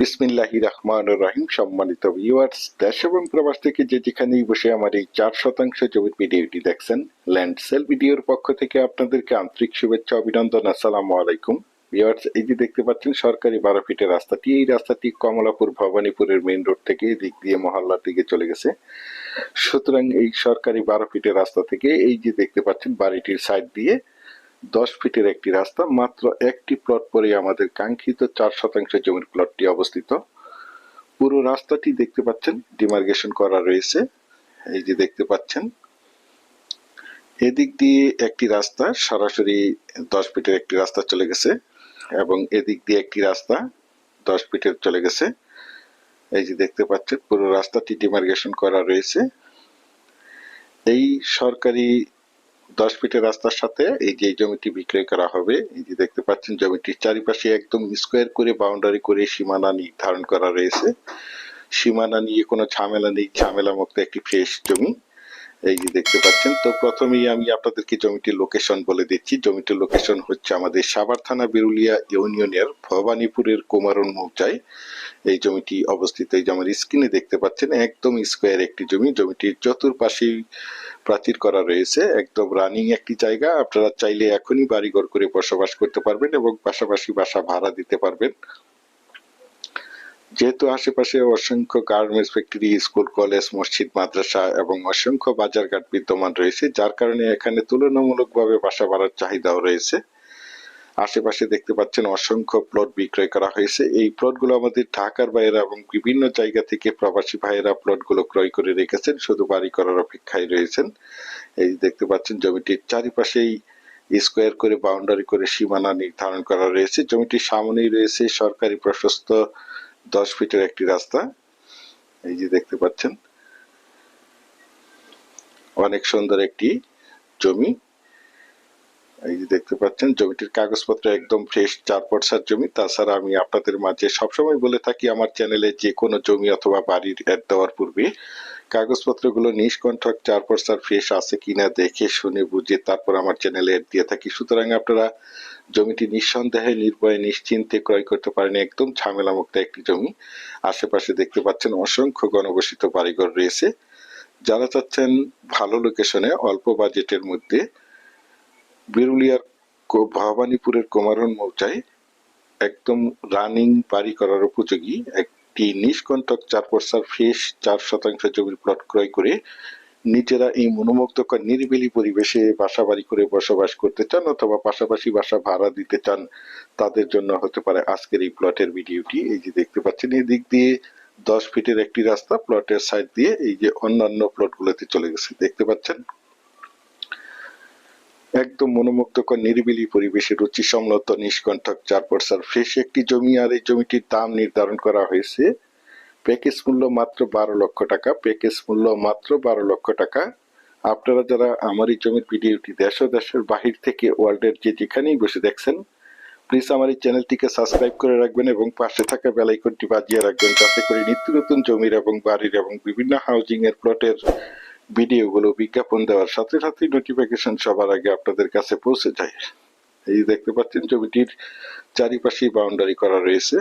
বিসমিল্লাহি রহমান রহিম, সম্মানিত ভিউয়ার্স দেশ এবং প্রবাস থেকে যে যেখানেই বসে আমার এই চার শতাংশ জমির ভিডিওটি দেখছেন ল্যান্ড সেল ভিডিওর পক্ষ থেকে আপনাদেরকে আন্তরিক শুভেচ্ছা, অভিনন্দন, আসসালামু আলাইকুম। ভিউয়ার্স এই যে দেখতে পাচ্ছেন, সরকারি বারো ফিটের রাস্তাটি, এই রাস্তাটি কমলাপুর ভবানীপুরের মেইন রোড থেকে এদিক দিয়ে মহল্লার দিকে চলে গেছে। সুতরাং এই সরকারি বারো ফিটের রাস্তা থেকে এই যে দেখতে পাচ্ছেন, বাড়িটির সাইড দিয়ে দশ ফিটের একটি রাস্তা, মাত্র একটি প্লট পরে আমাদের কাঙ্ক্ষিত চার শতাংশ জমির প্লটটি অবস্থিত। পুরো রাস্তাটি দেখতে পাচ্ছেন ডিমার্গেশন করা রয়েছে, এই যে দেখতে পাচ্ছেন। এদিক দিয়ে একটি রাস্তা, সরাসরি দশ ফিটের একটি রাস্তা চলে গেছে এবং এদিক দিয়ে একটি রাস্তা দশ ফিটের চলে গেছে। এই যে দেখতে পাচ্ছেন, পুরো রাস্তাটি ডিমার্গেশন করা রয়েছে। এই সরকারি দশ ফিটের রাস্তার সাথে এই যে জমিটি বিক্রয় করা হবে, এই যে দেখতে পাচ্ছেন জমিটির চারিপাশে একদম স্কোয়ার করে বাউন্ডারি করে সীমানা নির্ধারণ করা রয়েছে। সীমানা নিয়ে কোনো ঝামেলা নেই ঝামেলা মুক্ত একটি ফ্রেশ জমি। এই যে দেখতে পাচ্ছেন, তো প্রথমেই আমি আপনাদেরকে জমিটির লোকেশন বলে দিচ্ছি। জমিটির লোকেশন হচ্ছে আমাদের সাভার থানা বিরুলিয়া ইউনিয়নের ভবানীপুরের কুমারন মৌচায় এই জমিটি অবস্থিত, এই যে আমার স্ক্রিনে দেখতে পাচ্ছেন, একদম স্কোয়ার একটি জমি। জমিটির চতুর্পাশেই প্রাচীর করা রয়েছে। একদম রানিং একটি জায়গা। আপনারা চাইলে এখনই বাড়িঘর করে বসবাস করতে পারবেন এবং পাশাপাশি বাসা ভাড়া দিতে পারবেন। যেহেতু আশেপাশে অসংখ্য গার্মেন্টস ফ্যাক্টরি স্কুল কলেজ মসজিদ, মাদ্রাসা এবং অসংখ্য বাজারঘাট বিদ্যমান রয়েছে, যার কারণে এখানে তুলনামূলকভাবে বাসা ভাড়ার চাহিদাও রয়েছে। আশেপাশে দেখতে পাচ্ছেন অসংখ্য প্লট বিক্রয় করা হয়েছে। এই প্লটগুলো আমাদের ঢাকার বাইরে এবং বিভিন্ন জায়গা থেকে প্রবাসী ভাইয়েরা প্লটগুলো ক্রয় করে রেখেছেন, শুধু বাড়ি করার অপেক্ষায় রয়েছেন। এই দেখতে পাচ্ছেন, জমিটির চারিপাশেই স্কোয়ার করে বাউন্ডারি করে সীমানা নির্ধারণ করা রয়েছে। জমিটির সামনেই রয়েছে সরকারি প্রশস্ত দশ ফিটের একটি রাস্তা। এই যে দেখতে পাচ্ছেন, অনেক সুন্দর একটি জমি। এই যে দেখতে পাচ্ছেন, জমিটির কাগজপত্র একদম ফ্রেশ চার পর্সার জমি। তাছাড়া আমি আপনাদের মাঝে সবসময় বলে থাকি, আমার চ্যানেলে যে কোনো জমি অথবা বাড়ির অ্যাড দেওয়ার পূর্বে কাগজপত্রগুলো নিষ্কণ্ঠক, চার পর্সার ফ্রেশ আছে কিনা দেখে শুনে বুঝে তারপর আমার চ্যানেলে অ্যাড দিয়ে থাকি। সুতরাং আপনারা জমিটি নিঃসন্দেহে, নির্ভয়ে, নিশ্চিন্তে ক্রয় করতে পারেন। একদম ঝামেলামুক্ত একটি জমি। আশেপাশে দেখতে পাচ্ছেন অসংখ্য গণবসিত বাড়িঘর রয়েছে। যারা চাচ্ছেন ভালো লোকেশনে অল্প বাজেটের মধ্যে বিরুলিয়ার ভবানীপুরের কুমারন মৌচায় একদম রানিং বাড়ি করার উপযোগী একটি নিষ্কণ্টক চার পর্সার ফ্রেশ চার শতাংশ জমির প্লট ক্রয় করে নিজেরা এই মনোমুগ্ধকর নিরিবিলি পরিবেশে বাসা বাড়ি করে বসবাস করতে চান অথবা পাশাপাশি বাসা ভাড়া দিতে চান, তাদের জন্য হতে পারে আজকের এই প্লটের ভিডিওটি। এই যে দেখতে পাচ্ছেন, এই দিক দিয়ে দশ ফিটের একটি রাস্তা প্লটের সাইড দিয়ে এই যে অন্যান্য প্লটগুলোতে চলে গেছে। দেখতে পাচ্ছেন একদম মনোমুগ্ধকর, নিরিবিলি পরিবেশে রুচি সম্মত নিষ্কণ্ঠক চার পর্সার ফ্রেশ একটি জমি আর এই জমিটির দাম নির্ধারণ করা হয়েছে। প্যাকেজ মূল্য মাত্র বারো লক্ষ টাকা। প্যাকেজ মূল্য মাত্র বারো লক্ষ টাকা। আপনারা যারা আমার এই জমির ভিডিওটি দেশ দেশের বাহির থেকে ওয়ার্ল্ডের যে যেখানেই বসে দেখছেন প্লিজ আমার এই চ্যানেলটিকে সাবস্ক্রাইব করে রাখবেন এবং পাশে থাকা বেল আইকনটি বাজিয়ে রাখবেন। যাতে করে নিত্য নতুন জমির এবং বাড়ির এবং বিভিন্ন হাউজিং এর প্লটের ভিডিওগুলো বিজ্ঞাপন দেওয়ার সাথে সাথে নোটিফিকেশন সবার আগে আপনাদের কাছে পৌঁছে যায়। এই দেখতে পাচ্ছেন জমিটির চারিপাশে বাউন্ডারি করা রয়েছে।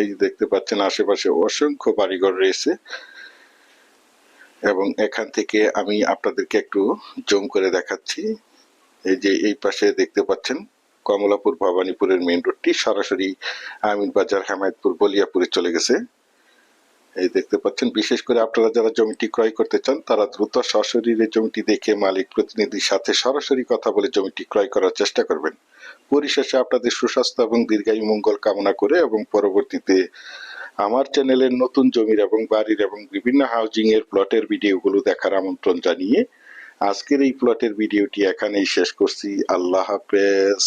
এই দেখতে পাচ্ছেন, আশেপাশে অসংখ্য বাড়িঘর রয়েছে। এবং এখান থেকে আমি আপনাদেরকে একটু জুম করে দেখাচ্ছি। এই যে এই পাশে দেখতে পাচ্ছেন, কমলাপুর ভবানীপুরের মেন রোডটি সরাসরি আমিন বাজার হেমায়তপুর বলিয়াপুরে চলে গেছে। এই দেখতে পাচ্ছেন, বিশেষ করে আপনারা যারা জমিটি ক্রয় করতে চান, তারা দ্রুত সশরীরে জমিটি দেখে মালিক প্রতিনিধির সাথে সরাসরি কথা বলে জমিটি ক্রয় করার চেষ্টা করবেন। পরিশেষে আপনাদের সুস্বাস্থ্য এবং দীর্ঘায়ু মঙ্গল কামনা করে এবং পরবর্তীতে আমার চ্যানেলের নতুন জমির এবং বাড়ির এবং বিভিন্ন হাউজিং এর প্লটের ভিডিওগুলো দেখার আমন্ত্রণ জানিয়ে আজকের এই প্লটের ভিডিওটি এখানেই শেষ করছি। আল্লাহ হাফেজ।